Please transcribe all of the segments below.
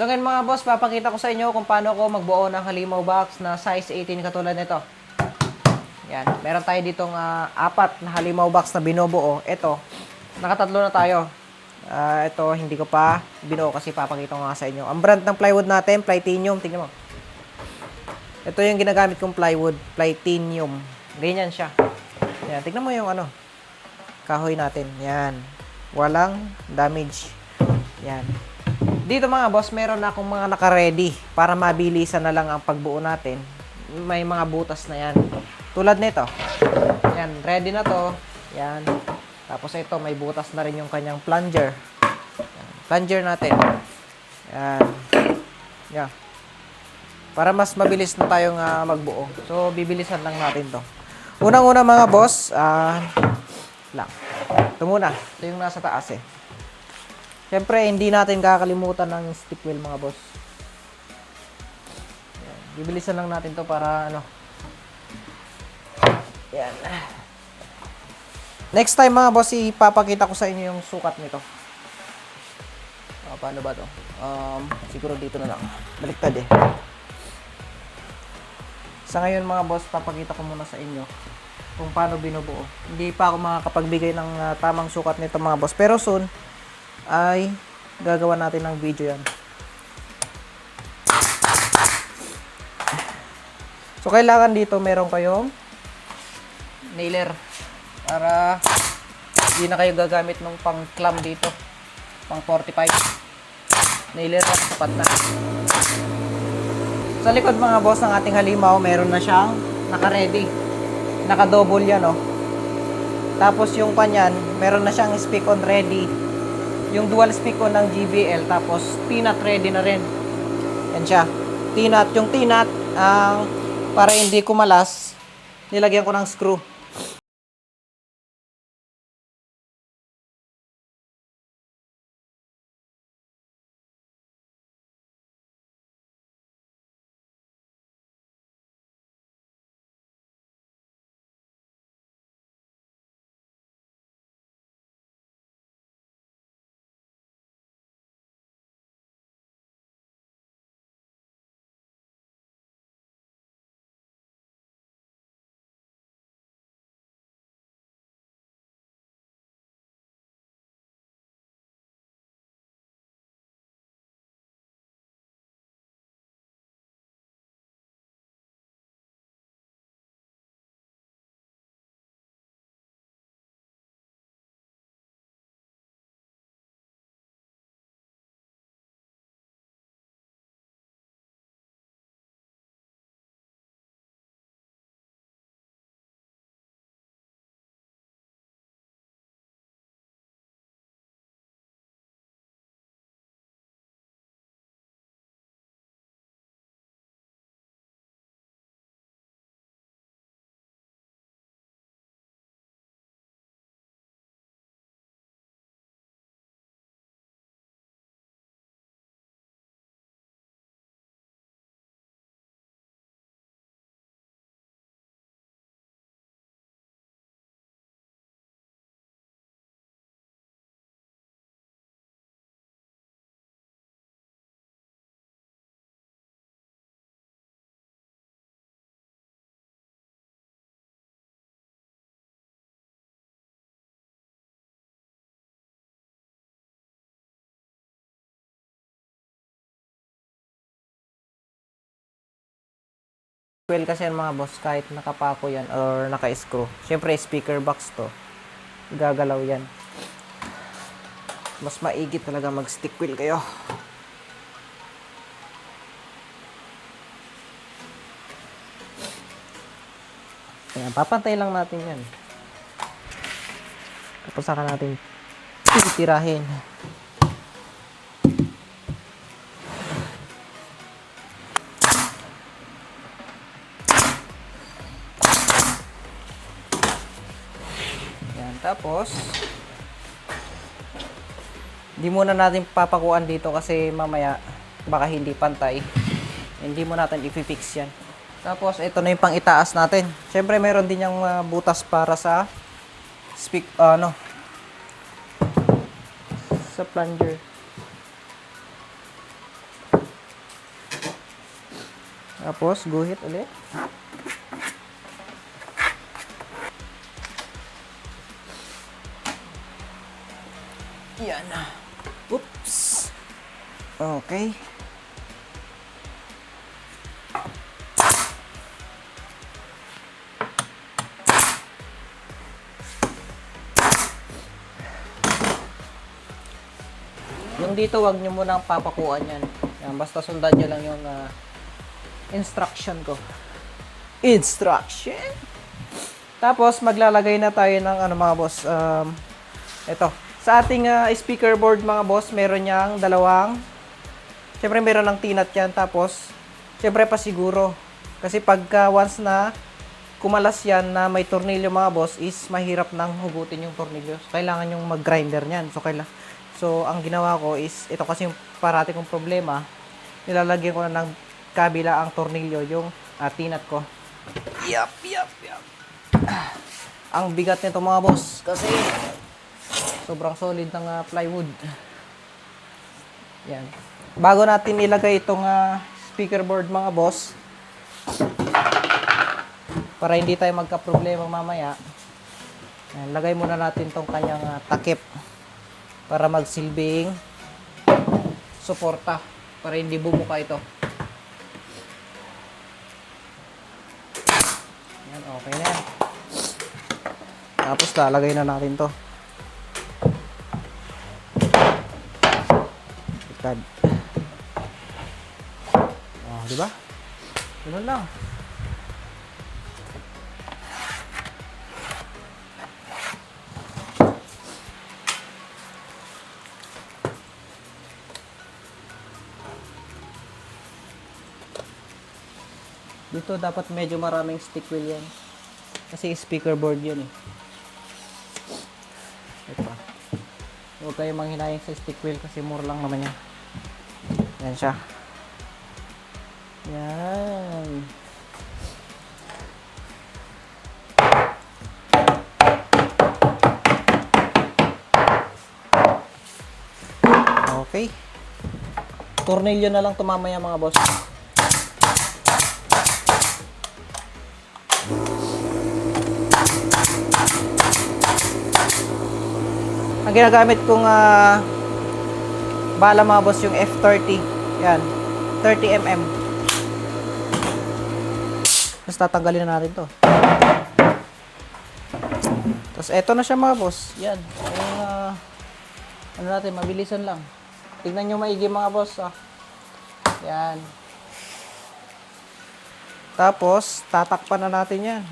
So ngayon mga boss, papakita ko sa inyo kung paano ko magbuo ng halimaw box na size 18 katulad nito. Yan, meron tayo ditong ah, apat na halimaw box na binubuo. Ito, nakatatlo na tayo. Ah, ito, hindi ko pa binuo kasi papakita ko nga sa inyo. Ang brand ng plywood natin, Plytinium. Tingnan mo. Ito yung ginagamit kong plywood, Plytinium. Ganyan siya. Yan, tingnan mo yung ano, kahoy natin. Yan. Walang damage. Yan. Dito mga boss, meron akong mga naka-ready para mabilisan na lang ang pagbuo natin. May mga butas na yan. Tulad nito. Yan, ready na to. Yan. Tapos ito, may butas na rin yung kanyang plunger. Yan. Plunger natin. Yan. Yan. Para mas mabilis na tayong ah, magbuo. So, bibilisan lang natin to. Unang-una mga boss, ah, lang. Ito muna. Ito yung nasa taas eh. Siyempre, hindi natin kakalimutan ng stick wheel mga boss. Yan. Bibilisan lang natin to para ano. Yan. Next time mga boss, ipapakita ko sa inyo yung sukat nito. Ah, paano ba to? Um, siguro dito na lang. Baliktad eh. Sa ngayon mga boss, papakita ko muna sa inyo kung paano binubuo. Hindi pa ako makakapagbigay ng ah, tamang sukat nito mga boss. Pero soon, ay gagawa natin ng video yan. So, kailangan dito meron kayong nailer para hindi na kayo gagamit ng pang clam dito. Pang 45. Nailer na, sapat na. Sa likod mga boss ng ating halimaw, meron na siyang naka-ready. Naka-double yan, oh. Tapos yung kanyan, meron na siyang speak on ready. Yung dual speak on ng GBL, tapos T-nut ready na rin. Yan siya. T-nut. Yung T-nut, ang para hindi kumalas, nilagyan ko ng screw. Well, kasi yan mga boss, kahit nakapako yan or naka-screw. Siyempre, speaker box to. Gagalaw yan. Mas maigi talaga mag-stick wheel kayo. Ayan, papantay lang natin yan. Tapos saka natin titirahin. Tapos hindi muna natin papakuan dito kasi mamaya baka hindi pantay. Hindi mo natin i-fix yan. Tapos ito na yung pang itaas natin. Siyempre meron din yung ah, butas para sa speak ano sa plunger. Tapos, guhit ulit. Yan. Oops. Okay. Yung dito, wag nyo munang papakuan yan. yan basta sundan nyo lang yung ah, instruction ko. Instruction? Tapos, maglalagay na tayo ng ano mga boss. Um, ito. Sa ating ah, speaker board mga boss, meron niyang dalawang. Siyempre, meron ng tinat yan. Tapos, siyempre pa siguro. Kasi pagka once na kumalas yan na may tornilyo mga boss, is mahirap nang hugutin yung tornilyo. So, kailangan yung mag-grinder niyan. So, kailangan So, ang ginawa ko is, ito kasi yung parati kong problema, nilalagyan ko na ng kabila ang tornilyo, yung uh, tinat ko. Yup, yup, yup. Ang bigat nito mga boss, kasi sobrang solid ng ah, plywood. Yan. Bago natin ilagay itong ah, speaker board mga boss, para hindi tayo magka-problema mamaya, yan, lagay muna natin tong kanyang ah, takip para magsilbing suporta para hindi bumuka ito. Yan, okay na yan. Tapos lalagay na natin to. Ikad. Oh, di ba? Ganun lang. Dito dapat medyo maraming stick wheel yan. Kasi speaker board yun eh. Ito. Huwag kayo manghinayang sa stick wheel kasi mura lang naman yan. Yan siya. Yan. Okay. Tornilyo na lang tumamaya mga boss. Ang ginagamit kong ah, bala mga boss yung F30. Yan. 30mm. Tapos tatanggalin na natin to. Tapos eto na siya mga boss. Yan. Yung, ah, ano natin, mabilisan lang. Tignan nyo maigi mga boss. Ah. Yan. Tapos, tatakpan na natin yan.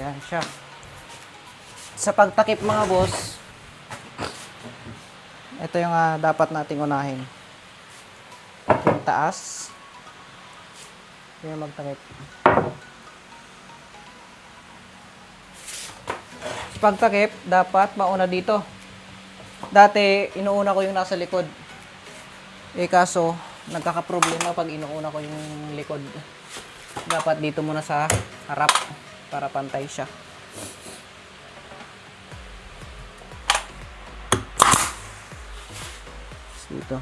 Yan siya. Sa pagtakip mga boss, ito yung ah, dapat nating unahin. Yung taas. Yung magtakip. Pagtakip, dapat mauna dito. Dati, inuuna ko yung nasa likod. Eh kaso, nagkakaproblema pag inuuna ko yung likod. Dapat dito muna sa harap para pantay siya. Dito.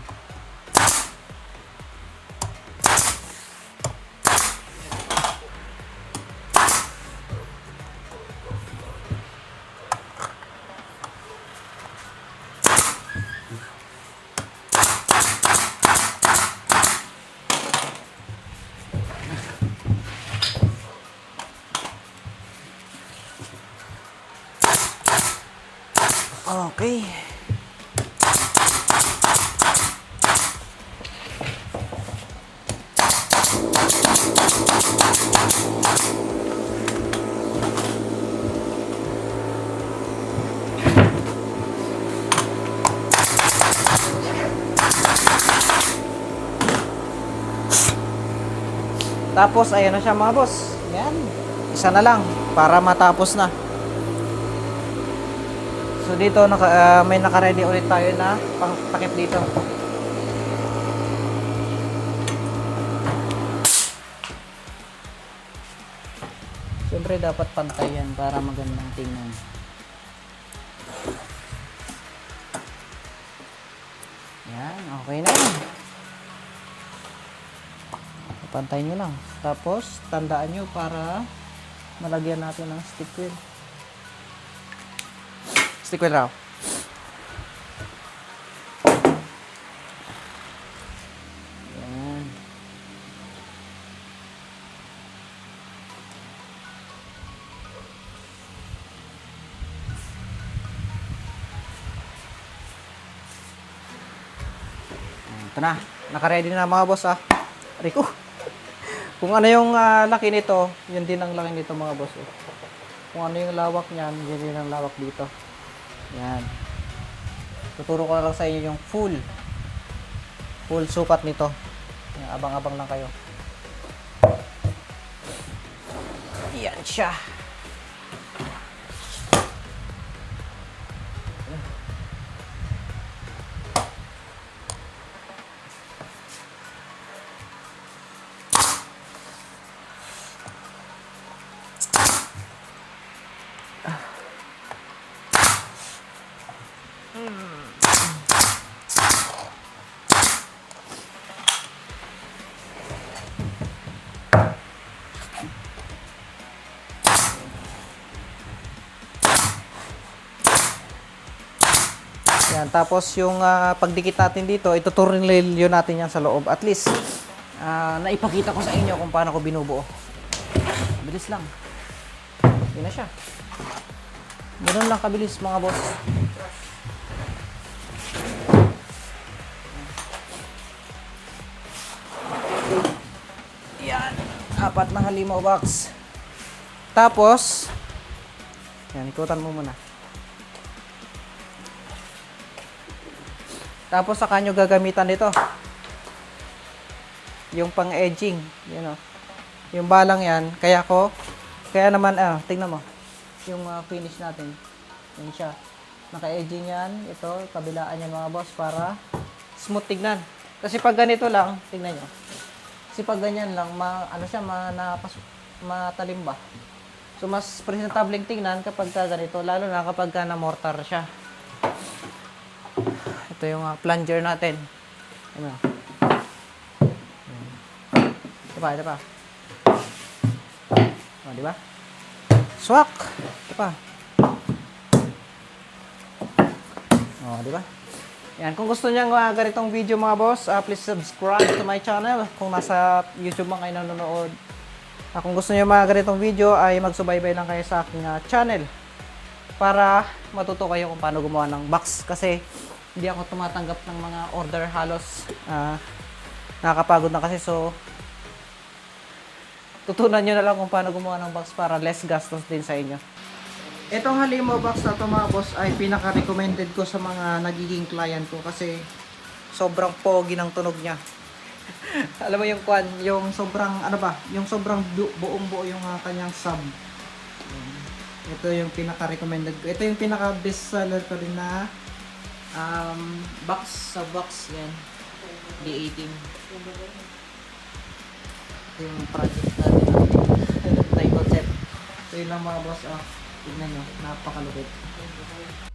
Okay. Tapos, ayan na siya mga boss. Yan. Isa na lang para matapos na. So dito naka, ah, may naka-ready ulit tayo na pangtakip dito. Siyempre dapat pantay yan para magandang tingnan. Yan. Okay na yan. Pantay nyo lang. Tapos, tandaan nyo para malagyan natin ng stick wheel. Stick wheel raw. Ito na. Naka-ready na mga boss ah. Rico. Kung ano yung ah, laki nito, yun din ang laki nito mga boss. Oh. Kung ano yung lawak niyan, yun din ang lawak dito. Yan. Tuturo ko lang sa inyo yung full. Full sukat nito. Abang-abang lang kayo. Yan siya. Tapos yung ah, pagdikit natin dito, ituturilyo natin yan sa loob. At least, ah, naipakita ko sa inyo kung paano ko binubuo. Bilis lang. Yun na siya. Ganun lang kabilis mga boss. Yan. Apat na halimaw box. Tapos, yan, ikutan mo muna. Tapos saka nyo gagamitan nito. Yung pang edging, yun o. Yung balang yan, kaya ko, kaya naman, ah, tingnan mo. Yung ah, finish natin. Yan siya. Naka-edging yan, ito, kabilaan yan mga boss, para smooth tignan. Kasi pag ganito lang, tingnan nyo. Kasi pag ganyan lang, ma, ano siya, ma, napas, matalim ba? So, mas presentableng tingnan kapag ka ganito, lalo na kapag ka na-mortar siya. Ito yung ah, plunger natin. Ano? Ito pa, ito pa. O, di ba? Swak! Ito pa. O, di ba? Yan, kung gusto niyo ng uh, ganitong video mga boss, ah, please subscribe to my channel kung nasa YouTube man kayo nanonood. Ah, kung gusto niyo mga ganitong video ay magsubaybay lang kayo sa aking ah, channel para matuto kayo kung paano gumawa ng box kasi hindi ako tumatanggap ng mga order halos ah, nakakapagod na kasi so tutunan nyo na lang kung paano gumawa ng box para less gastos din sa inyo. Itong Halimo box na to mga boss ay pinaka-recommended ko sa mga nagiging client ko kasi sobrang pogi ng tunog niya. Alam mo yung kwan, yung sobrang ano ba, yung sobrang bu- buong buo yung ah, kanyang sub. Ito yung pinaka-recommended ko. Ito yung pinaka-best seller ko rin na um, box sa box yan. D18. Ito yung project natin. Tayo concept. Ito yun lang mga boss. Ah, tignan nyo. Napakalupit.